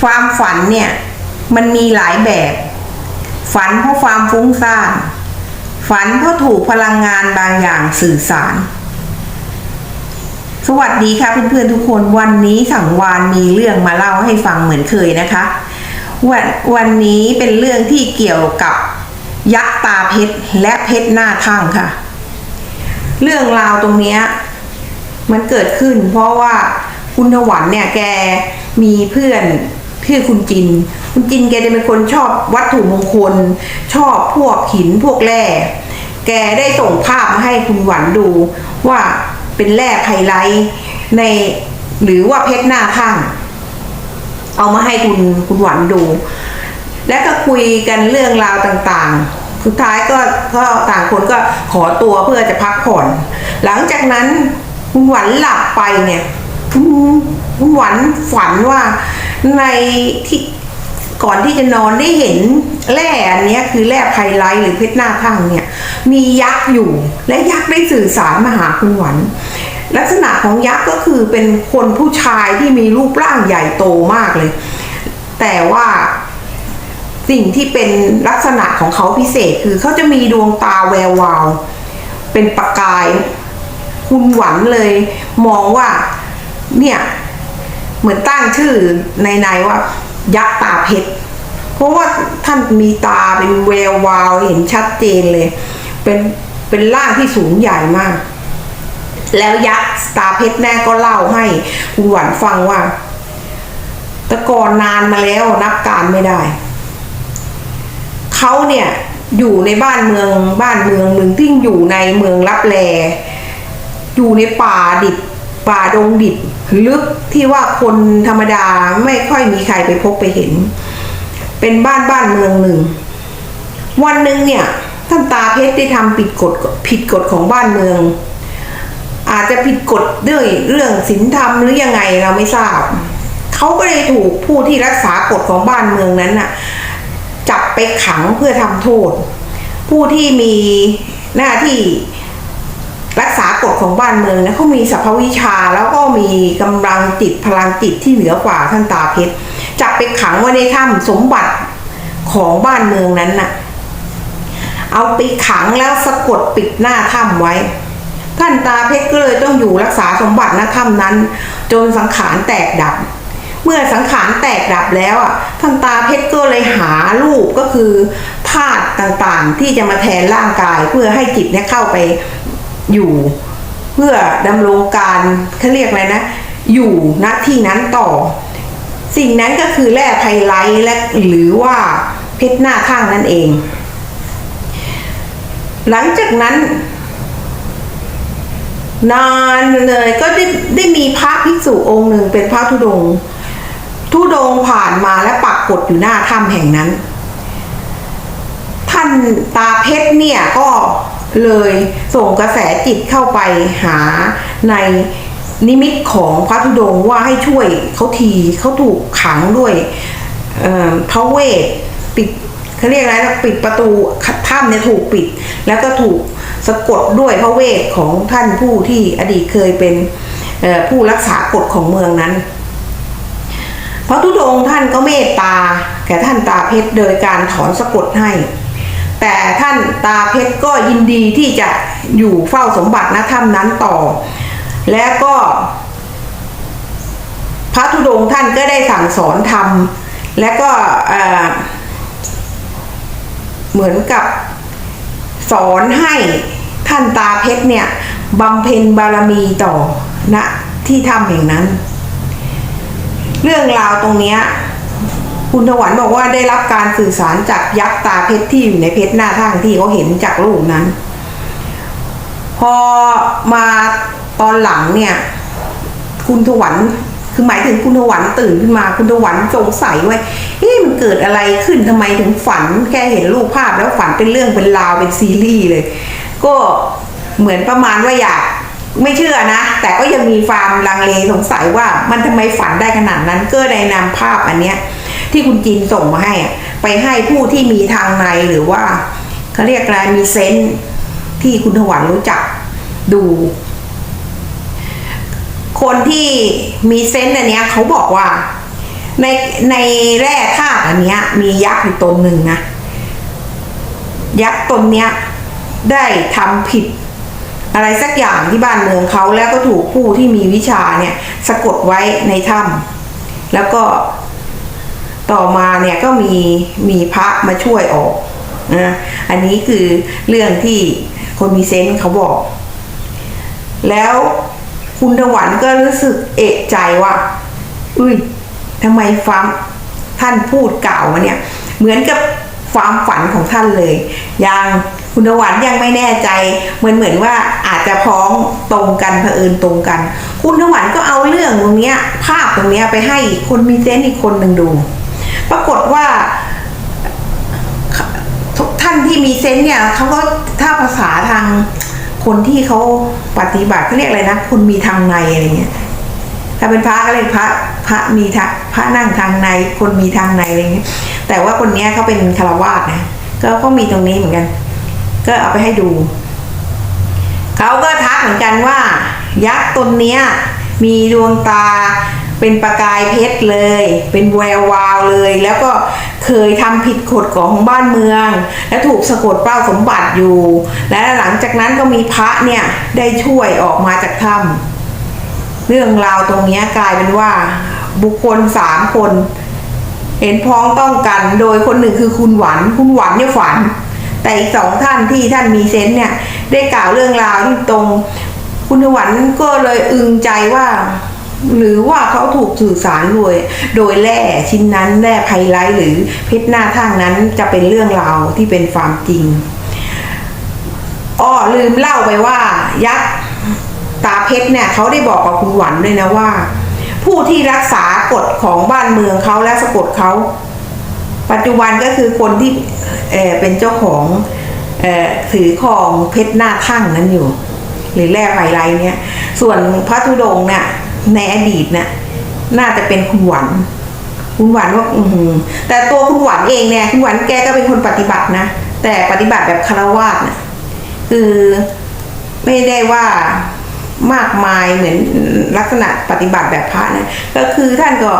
ความฝันเนี่ยมันมีหลายแบบ ฝันเพราะความฟุ้งซ่าน ฝันเพราะถูกพลังงานบางอย่างสื่อสาร สวัสดีค่ะเพื่อนๆทุกคนวันนี้สังวานมีเรื่องมาเล่าให้ฟังเหมือนเคยนะคะ วันวันนี้เป็นเรื่องที่เกี่ยวกับยักษ์ตาเพชรและเพชรหน้าทั่งค่ะ เรื่องราวตรงนี้มันเกิดขึ้นเพราะว่าคุณถวันเนี่ยแกมีเพื่อน ชื่อคุณจิน คุณจินแกจะเป็นคนชอบวัตถุมงคล ชอบพวกหินพวกแร่ แกได้ส่งภาพมาให้คุณหวันดูว่าเป็นแร่ไฮไลท์ในหรือว่าเพชรหน้าข้าง เอามาให้คุณคุณหวันดู แล้วก็คุยกันเรื่องราวต่างๆ สุดท้ายก็ก็ต่างคนก็ขอตัวเพื่อจะพักผ่อน หลังจากนั้นคุณหวันหลับไปเนี่ย หวันฝันว่าในที่ก่อนที่จะนอนได้เห็นแร่อันนี้คือแร่ไพไลท์หรือเพชรหน้าทั่งเนี่ย มียักษ์อยู่และยักษ์ได้สื่อสารมาหาคุณหวัน ลักษณะของยักษ์ก็คือเป็นคนผู้ชายที่มีรูปร่างใหญ่โตมากเลย แต่ว่าสิ่งที่เป็นลักษณะของเขาพิเศษคือเขาจะมีดวงตาแวววาว เป็นประกาย คุณหวันเลย มองว่าเนี่ย เหมือนตั้งชื่อในในๆว่า ยักษ์ตาเพชรเพราะว่าท่านมีตาเป็นแวววาวเห็นชัดเจนเลย เป็นเป็นร่างที่สูงใหญ่มาก แล้วยักษ์ตาเพชรแน่ก็เล่าให้คุณหวันฟังว่าแต่ก่อนนานมาแล้วนับการไม่ได้เขาเนี่ยอยู่ในบ้านเมืองบ้านเมืองหนึ่งที่อยู่ในเมืองลับแลอยู่ในป่าดิบ ป่าดงดิบลึกที่ว่าคนธรรมดาไม่ค่อยมีใครไปพบไปเห็น เป็นบ้านบ้านเมืองหนึ่ง วันหนึ่งเนี่ยท่านตาเพชรได้ทำผิดกฎผิดกฎของบ้านเมือง อาจจะผิดกฎด้วยเรื่องศีลธรรมหรือยังไงเราไม่ทราบเขาก็เลยถูกผู้ที่รักษากฎของบ้านเมืองนั้นน่ะจับไปขังเพื่อทำโทษ ผู้ที่มีหน้าที่ รักษากฎของบ้านเมืองนะเขามีสัพพวิชาแล้วก็มีกำลังจิตพลังจิตที่เหนือกว่าท่านตาเพชรจับไปขังไว้ในถ้ำสมบัติของบ้านเมืองนั้นน่ะ เอาไปขังแล้วสะกดปิดหน้าถ้ำไว้ ท่านตาเพชรก็เลยต้องอยู่รักษาสมบัติณถ้ำนั้น จนสังขารแตกดับ เมื่อสังขารแตกดับแล้วอะท่านตาเพชรก็เลยหารูปก็คือธาตุต่างๆที่จะมาแทนร่างกายเพื่อให้จิตเนี่ยเข้าไป อยู่เพื่อดำรงการเขาเรียกอะไรนะ อยู่ณที่นั้นต่อ สิ่งนั้นก็คือแร่ไพไลท์และหรือว่าเพชรหน้าข้างนั่นเอง หลังจากนั้น นานเลยก็ได้ได้มีพระภิกษุองค์หนึ่งเป็นพระธุดงธุดงผ่านมาและปักกฏอยู่หน้าถ้ำแห่งนั้น ท่านตาเพชรเนี่ยก็ เลยส่งกระแสจิตเข้าไปหาในนิมิตของพระธุดงว่าให้ช่วยเขาทีเขาถูกขังด้วยพระเวทปิดเขาเรียกอะไรนะปิดประตูถ้ำเนี่ยถูกปิด แล้วก็ถูกสะกดด้วยพระเวทของท่านผู้ที่อดีตเคยเป็นผู้รักษากฎของเมืองนั้นพระธุดงท่านก็เมตตาแก่ท่านตาเพชรโดยการถอนสะกดให้ แต่ท่านตาเพชรก็ยินดีที่จะอยู่เฝ้าสมบัติณถ้ำนั้นต่อ และก็ พระธุดงค์ท่านก็ได้สั่งสอนธรรม และก็เหมือนกับสอนให้ท่านตาเพชรเนี่ยบำเพ็ญบารมีต่อณที่ถ้ำแห่งนั้น เรื่องราวตรงเนี้ย คุณถวันบอกว่าได้รับการสื่อสารจากยักษ์ตาเพชรที่อยู่ในเพชรหน้าทางที่เขาเห็นจากรูปนั้น พอมาตอนหลังเนี่ย คุณถวันคือหมายถึงคุณถวันตื่นขึ้นมาคุณถวันสงสัยว่าเอ๊ะมันเกิดอะไรขึ้นทำไมถึงฝัน แค่เห็นรูปภาพแล้วฝันเป็นเรื่องเป็นราวเป็นซีรีส์เลย ก็เหมือนประมาณว่าอยากไม่เชื่อนะ แต่ก็ยังมีความลังเลสงสัยว่ามันทำไมฝันได้ขนาดนั้นก็ได้นำภาพอันเนี้ย ที่คุณจีนส่งมาให้อะไปให้ผู้ที่มีทางในหรือว่าเขาเรียกอะไรมีเซนส์ที่คุณถวันรู้จักดู คนที่มีเซนส์อันเนี้ยเขาบอกว่าในในแร่ธาตุอันเนี้ย มียักษ์อยู่ตนหนึ่งนะยักษ์ตนเนี้ยได้ทำผิดอะไรสักอย่างที่บ้านเมืองเขาแล้วก็ถูกผู้ที่มีวิชาเนี่ย สะกดไว้ในถ้ำแล้วก็ ต่อมาเนี่ยก็มีมีพระมาช่วยออกนะอันนี้คือเรื่องที่คนมีเซนส์เขาบอก แล้วคุณถวันก็รู้สึกเอกใจว่า อุ้ยทำไมฟาร์มท่านพูดกล่าวมาเนี่ย เหมือนกับความฝันของท่านเลย ยังคุณถวันยังไม่แน่ใจเหมือนเหมือนว่าอาจจะพ้องตรงกันเผอิญตรงกัน คุณถวันก็เอาเรื่องตรงเนี้ย ภาพตรงเนี้ยไปให้คนมีเซนส์อีกคนหนึ่งดู ปรากฏว่าทุกท่านที่มีเซนส์เนี่ยเขาก็ถ้าภาษาทางคนที่เขาปฏิบัติเขาเรียกอะไรนะคนมีทางในอะไรเงี้ยถ้าเป็นพระก็เรียกพระพระมีทางพระนั่งทางใน คนมีทางในอะไรเงี้ยแต่ว่าคนเนี้ยเขาเป็นคารวาสนะก็ก็มีตรงนี้เหมือนกัน ก็เอาไปให้ดูเขาก็ทักเหมือนกันว่า ยักษ์ตนเนี้ยมีดวงตา เป็นประกายเพชรเลย เป็นแวววาวเลย แล้วก็เคยทำผิดกฎของบ้านเมือง และถูกสะกดเป้าสมบัติอยู่ และหลังจากนั้นก็มีพระเนี่ยได้ช่วยออกมาจากถ้ำเรื่องราวตรงนี้กลายเป็นว่า บุคคลสามคน เห็นพ้องต้องกันโดยคนหนึ่งคือคุณหวัน คุณหวันเนี่ยฝัน แต่อีกสองท่านที่ท่านมีเซนเนี่ยได้กล่าวเรื่องราวที่ตรง คุณหวันก็เลยอึงใจว่า หรือว่าเขาถูกสื่อสารโดยโดยแร่ชิ้นนั้นแร่ไพไลท์หรือเพชรหน้าทางนั้นจะเป็นเรื่องราวที่เป็นความจริงอ้อลืมเล่าไปว่า ยักษ์ตาเพชรเนี่ยเขาได้บอกกับคุณหวันด้วยนะว่า ผู้ที่รักษากฎของบ้านเมืองเขาและสะกดเขาปัจจุบันก็คือคนที่เเป็นเจ้าของเอ่อถือครองเพชรหน้าทั่งนั้นอยู่ หรือแร่ไพไลท์เนี่ยส่วนพระธุดงค์เนี่ย ในอดีตเนี่ยน่าจะเป็นคุณหวัน คุณหวันว่าอือหือแต่ตัวคุณหวันเองเนี่ยคุณหวันแกก็เป็นคนปฏิบัตินะแต่ปฏิบัติแบบคารวาสนะคือไม่ได้ว่ามากมายเหมือนลักษณะปฏิบัติแบบพระนะก็คือท่านก็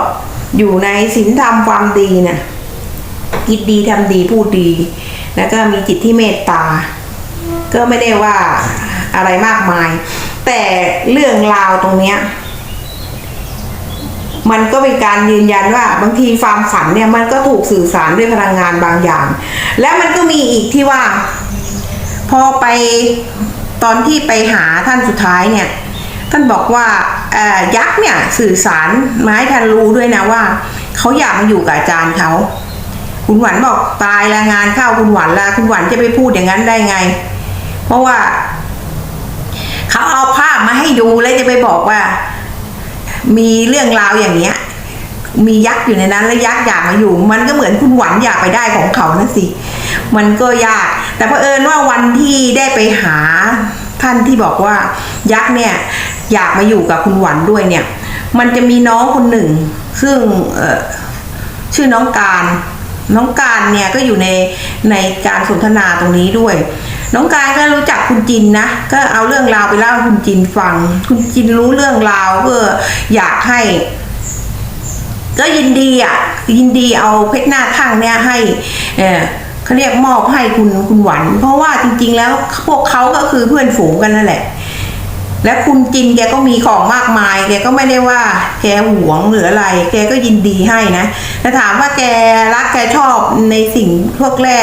อยู่ในศีลธรรมความดีนะคิดดีทำดีพูดดี แล้วก็มีจิตที่เมตตา ก็ไม่ได้ว่าอะไรมากมาย แต่เรื่องราวตรงเนี้ย มันก็เป็นการยืนยันว่าบางทีความฝันเนี่ยมันก็ถูกสื่อสารด้วยพลังงานบางอย่าง แล้วมันก็มีอีกที่ว่า พอไปตอนที่ไปหาท่านสุดท้ายเนี่ย ท่านบอกว่ายักษ์เนี่ยสื่อสารมาให้ท่านรู้ด้วยนะว่าเขาอยากมาอยู่กับอาจารย์เขาคุณหวันบอกตายละงานเข้าคุณหวันละคุณหวันจะไปพูดอย่างนั้นได้ไง เพราะว่าเขาเอาภาพมาให้ดูแล้วจะไปบอกว่า มีเรื่องราวอย่างเนี้ย มียักษ์อยู่ในนั้นแล้วยักษ์อยากมาอยู่ มันก็เหมือนคุณหวันอยากไปได้ของเขานะสิ มันก็ยาก แต่เผอิญว่าวันที่ได้ไปหาท่านที่บอกว่ายักษ์เนี่ยอยากมาอยู่กับคุณหวันด้วยเนี่ย มันจะมีน้องคนหนึ่ง ซึ่งชื่อน้องการ น้องการเนี่ยก็อยู่ในในการสนทนาตรงนี้ด้วย น้องการก็รู้จักคุณจินนะ ก็เอาเรื่องราวไปเล่าให้คุณจินฟัง คุณจินรู้เรื่องราวก็อยากให้ ก็ยินดีอะ ยินดีเอาเพชรหน้าทั่งเนี่ยให้เออเขาเรียกมอบให้คุณคุณหวัน เพราะว่าจริง ๆ แล้วพวกเขาก็คือเพื่อนฝูงกันนั่นแหละ และคุณจินแกก็มีของมากมาย แกก็ไม่ได้ว่าแกหวงหรืออะไร แกก็ยินดีให้นะแต่ถามว่าแกรักแกชอบในสิ่งพวกแร่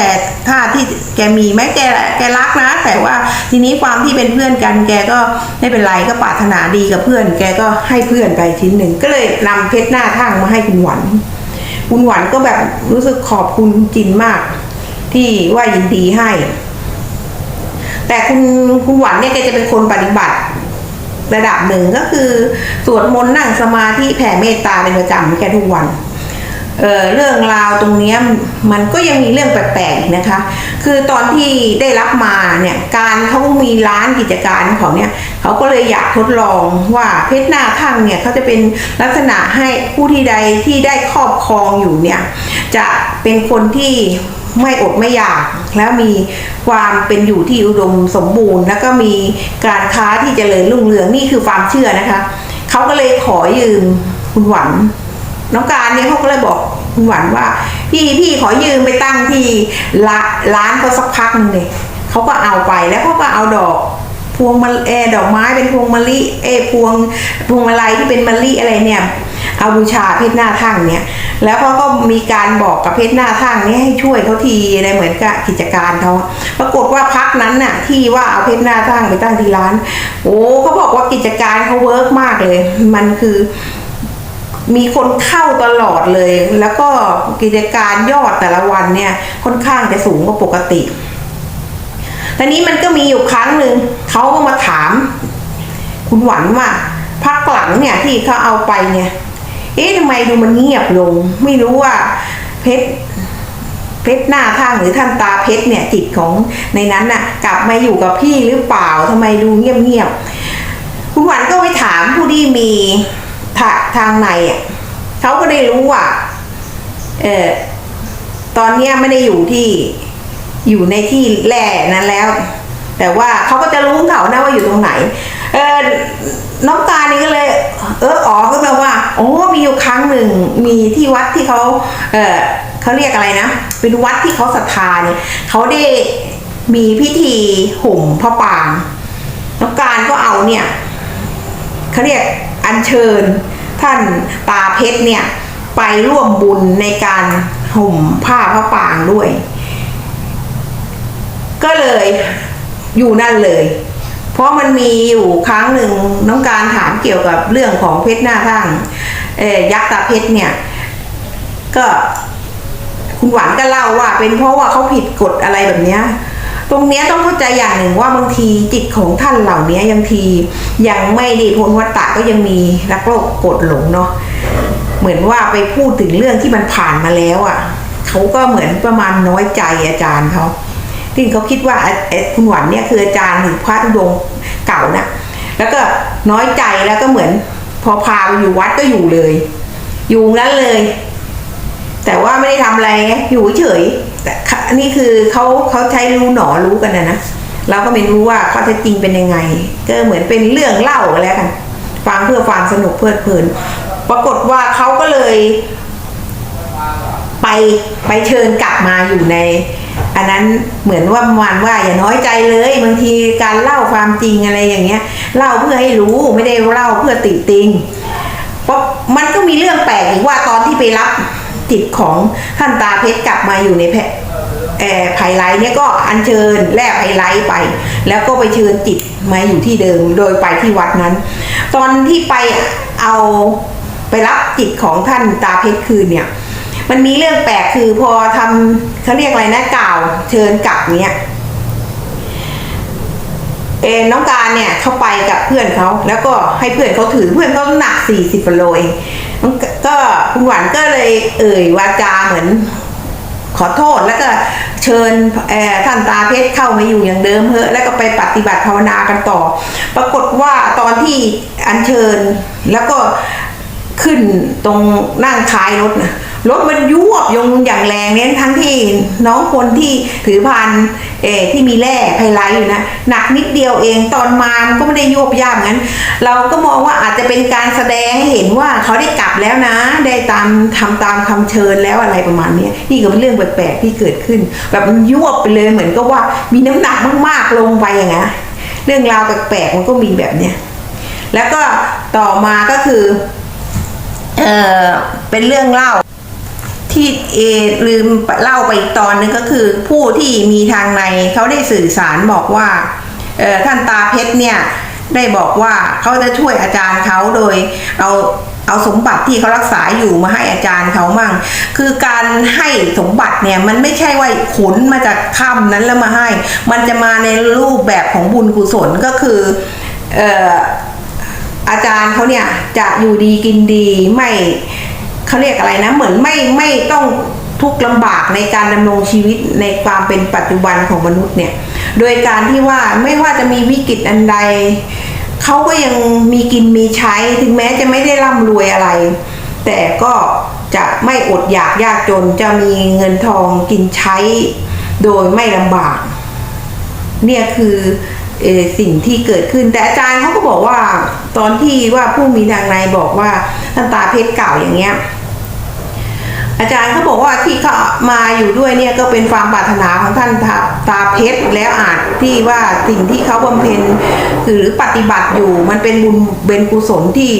ท่าตุที่แกมีไหมแกแกรักนะ แต่ว่าทีนี้ความที่เป็นเพื่อนกัน แกก็ไม่เป็นไรก็ปรารถนาดีกับเพื่อน แกก็ให้เพื่อนไปชิ้นหนึ่งก็เลยนำเพชรหน้าทั่งมาให้คุณหวัน คุณหวันก็แบบรู้สึกขอบคุณคุณจินมาก ที่ว่ายินดีให้ แต่คุณคุณหวันเนี่ยแกจะเป็นคนปฏิบัติ ระดับหนึ่งก็คือสวดมนต์นั่งสมาธิแผ่เมตตาเป็นประจำแกทุกวันเเรื่องราวตรงนี้มันก็ยังมีเรื่องแปลกๆนะคะ คือตอนที่ได้รับมาเนี่ยการเขามีร้านกิจการของเขาเนี่ยเขาก็เลยอยากทดลองว่าเพชรหน้าทั่งเนี่ยเขาจะเป็นลักษณะให้ผู้ที่ใดที่ได้ครอบครองอยู่เนี่ยจะเป็นคนที่ ไม่อดไม่อยาก แล้วมีความเป็นอยู่ที่อุดมสมบูรณ์ แล้วก็มีการค้าที่เจริญรุ่งเรืองนี่คือความเชื่อนะคะเขาก็เลยขอยืมคุณหวันน้องการเนี่ยเขาก็เลยบอกคุณหวานว่า พี่พี่ขอยืมไปตั้งที่ร้านเขาสักพักหนึงเลยเขาก็เอาไปแล้วเขาก็เอาดอกพวงมะเอดอกไม้เป็นพวงมะลิเออพวงพวงมาลัยที่เป็นมะลิอะไรเนี่ย เอาบูชาเพชรหน้าทั่งเนี่ย แล้วเขาก็มีการบอกกับเพชรหน้าทั่งเนี่ยให้ช่วยเขาทีอะไรเหมือนกับกิจการเขาปรากฏว่าพักนั้นน่ะที่ว่าเอาเพชรหน้าทั่งไปตั้งที่ร้าน โอ้เขาบอกว่ากิจการเขาเวิร์กมากเลย มันคือมีคนเข้าตลอดเลย แล้วก็กิจการยอดแต่ละวันเนี่ยค่อนข้างจะสูงกว่าปกติตอนนี้มันก็มีอยู่ครั้งหนึ่งเขาก็มาถาม คุณหวันว่าพักหลังเนี่ยที่เขาเอาไปเนี่ย เอ๊ะทำไมดูมันเงียบลง ไม่รู้ว่าเพชรเพชรหน้าทางหรือท่านตาเพชรเนี่ยจิตของในนั้นน่ะ กลับมาอยู่กับพี่หรือเปล่าทำไมดูเงียบเงียบๆคุณหวันก็ไปถามผู้ที่มีทาทางในอะเขาก็ได้รู้ว่าเออตอนเนี้ยไม่ได้อยู่ที่อยู่ในที่แร่นั้นแล้ว แต่ว่าเขาก็จะรู้ของเขานะว่าอยู่ตรงไหน เออน้องตานี่ก็เลย เอออ๋อก็แปลว่า โอ้มีอยู่ครั้งหนึ่งมีที่วัดที่เขาเออเขาเรียกอะไรนะ เป็นวัดที่เขาศรัทธาเนี่ยเขาได้มีพิธีห่มพระปางน้องการก็เอาเนี่ยเขาเรียกอัญเชิญ ท่านตาเพชรเนี่ย ไปร่วมบุญในการห่มผ้าพระปางด้วย ก็เลยอยู่นั่นเลย เพราะมันมีอยู่ครั้งหนึ่งน้องการถามเกี่ยวกับเรื่องของเพชรหน้าทั้งเอ่อยักษ์ตาเพชรเนี่ย ก็คุณหวานก็เล่าว่า เป็นเพราะว่าเขาผิดกฎอะไรแบบเนี้ยตรงนี้ต้องเข้าใจอย่างหนึ่งว่าบางทีจิตของท่านเหล่านี้ยังทียังไม่ได้พ้นวัฏฏะก็ยังมีรักโลกกดหลงเนาะเหมือนว่าไปพูดถึงเรื่องที่มันผ่านมาแล้วอะ่ะเขาก็เหมือนประมาณน้อยใจอาจารย์เขา ที่เขาคิดว่าคุณหวันเนี่ยคืออาจารย์หรือพระธุดงเก่านะแล้วก็น้อยใจแล้วก็เหมือน พอพาไปอยู่วัดก็อยู่เลย อยู่นั้นเลย แต่ว่าไม่ได้ทำอะไรอยู่เฉยแต่นี่คือเขาเขาใช้รู้หนอรู้กันนะนะเราก็ไม่รู้ว่าข้อเท็จจริงเป็นยังไง ก็เหมือนเป็นเรื่องเล่ากันแล้วกันฟังเพื่อฟังสนุกเพลิดเพลิน ปรากฏว่าเขาก็เลย ไปไปเชิญกลับมาอยู่ใน อันนั้นเหมือนว่ามันว่าอย่าน้อยใจเลยบางทีการเล่าความจริงอะไรอย่างเงี้ยเล่าเพื่อให้รู้ไม่ได้เล่าเพื่อติติงเพราะมันก็มีเรื่องแปลกอีกว่าตอนที่ไปรับจิตของท่านตาเพชรกลับมาอยู่ในแพเอ่อไผ่ไลท์เนี่ยก็อัญเชิญแล่ไผ่ไลท์ไป แล้วก็ไปเชิญจิตมาอยู่ที่เดิมโดยไปที่วัดนั้น ตอนที่ไปเอาไปรับจิตของท่านตาเพชรคืนเนี่ย มันมีเรื่องแปลกคือพอทำเขาเรียกอะไรนะกล่าวเชิญกลับเนี่ยเอน้องการเนี่ยเข้าไปกับเพื่อนเขาแล้วก็ให้เพื่อนเขาถือเพื่อนเขาหนักสี่สิบโลเองก็คุณหวานก็เลยเอ่ยวาจาเหมือนขอโทษแล้วก็เชิญท่านตาเพชรเข้ามาอยู่อย่างเดิมเถอะแล้วก็ไปปฏิบัติภาวนากันต่อ ปรากฏว่าตอนที่อัญเชิญแล้วก็ ขึ้นตรงนั่งท้ายรถนะรถมันยวบยงอย่างแรงเนี่ยทั้งที่น้องคนที่ถือพานเอที่มีแร่ไพไลท์อยู่นะหนักนิดเดียวเองตอนมามันก็ไม่ได้ยวบย่ำงั้น เราก็มองว่าอาจจะเป็นการแสดงให้เห็นว่าเขาได้กลับแล้วนะ ได้ตามทำตามคำเชิญแล้วอะไรประมาณนี้นี่ก็เป็นเรื่องแปลกๆที่เกิดขึ้น แบบมันยวบไปเลยเหมือนกับว่ามีน้ำหนักมากๆลงไปอย่างเงี้ยเรื่องราวแปลกๆมันก็มีแบบเนี้ยแล้วก็ต่อมาก็คือ เออเป็นเรื่องเล่า ที่เอลืมเล่าไปอีกตอนนึงก็คือ ผู้ที่มีทางในเขาได้สื่อสารบอกว่าเออท่านตาเพชรเนี่ยได้บอกว่าเขาจะช่วยอาจารย์เขาโดยเอาเอาสมบัติที่เขารักษาอยู่มาให้อาจารย์เขามั่ง คือการให้สมบัติเนี่ยมันไม่ใช่ว่าขนมาจากถ้ำนั้นแล้วมาให้ มันจะมาในรูปแบบของบุญกุศลก็คือ เอ่อ อาจารย์เขาเนี่ยจะอยู่ดีกินดีไม่เขาเรียกอะไรนะ เหมือนไม่ไม่ต้องทุกข์ลำบากในการดำรงชีวิตในความเป็นปัจจุบันของมนุษย์เนี่ย โดยการที่ว่าไม่ว่าจะมีวิกฤตอันใดเขาก็ยังมีกินมีใช้ถึงแม้จะไม่ได้ร่ำรวยอะไร แต่ก็จะไม่อดอยากยากจนจะมีเงินทองกินใช้โดยไม่ลำบาก เนี่ยคือ สิ่งที่เกิดขึ้น แต่อาจารย์เขาก็บอกว่าตอนที่ว่าผู้มีทางในบอกว่าท่านตาเพชรเก่าอย่างเงี้ย อาจารย์เขาบอกว่าที่เขามาอยู่ด้วยเนี่ยก็เป็นความปรารถนาของท่านตาตาเพชรแล้วอาจที่ว่าสิ่งที่เขาบำเพ็ญหรือปฏิบัติอยู่ มันเป็นบุญเป็นกุศลที่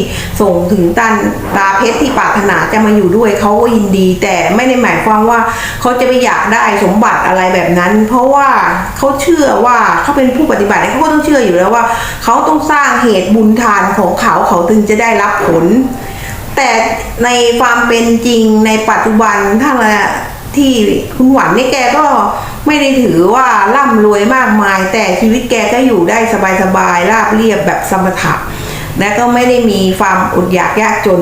ส่งถึงท่านตาเพชรที่ปรารถนาจะมาอยู่ด้วยเขาก็ยินดี แต่ไม่ได้หมายความว่าเขาจะไปอยากได้สมบัติอะไรแบบนั้น เพราะว่าเขาเชื่อว่าเขาเป็นผู้ปฏิบัติเขาก็ต้องเชื่ออยู่แล้วว่า เขาต้องสร้างเหตุบุญทานของเขาเขาถึงจะได้รับผล แต่ในความเป็นจริงในปัจจุบันถ้าละที่คุณหวันนี่แกก็ไม่ได้ถือว่าร่ำรวยมากมาย แต่ชีวิตแกก็อยู่ได้สบายๆราบเรียบแบบสมถะและก็ไม่ได้มีความอดอยากยากจน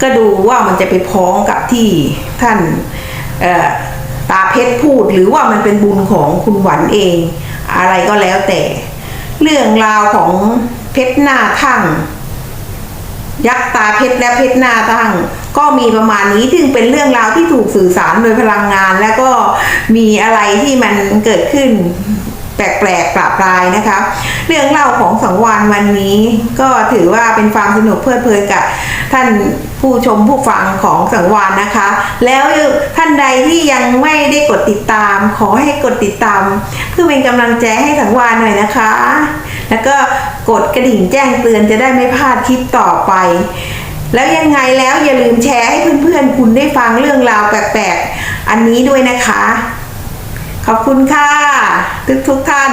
ก็ดูว่ามันจะไปพ้องกับที่ท่านตาเพชรพูด หรือว่ามันเป็นบุญของคุณหวันเอง อะไรก็แล้วแต่ เรื่องราวของเพชรหน้าทั่ง ยักษ์ตาเพชรและเพชรหน้าตั้ง ก็มีประมาณนี้ซึ่งเป็นเรื่องราวที่ถูกสื่อสารโดยพลังงาน และก็มีอะไรที่มันเกิดขึ้นแปลกๆปราบรายนะคะ เรื่องเล่าของสังวานวันนี้ ก็ถือว่าเป็นความสนุกเพลิดเพลินกับท่านผู้ชมผู้ฟังของสังวานนะคะ แล้วท่านใดที่ยังไม่ได้กดติดตาม ขอให้กดติดตาม เพื่อเป็นกำลังใจให้สังวานหน่อยนะคะ แล้วก็กดกระดิ่งแจ้งเตือนจะได้ไม่พลาดคลิปต่อไป แล้วยังไงแล้วอย่าลืมแชร์ให้เพื่อนๆ คุณได้ฟังเรื่องราวแปลกๆ อันนี้ด้วยนะคะ ขอบคุณค่ะ ทุกๆท่าน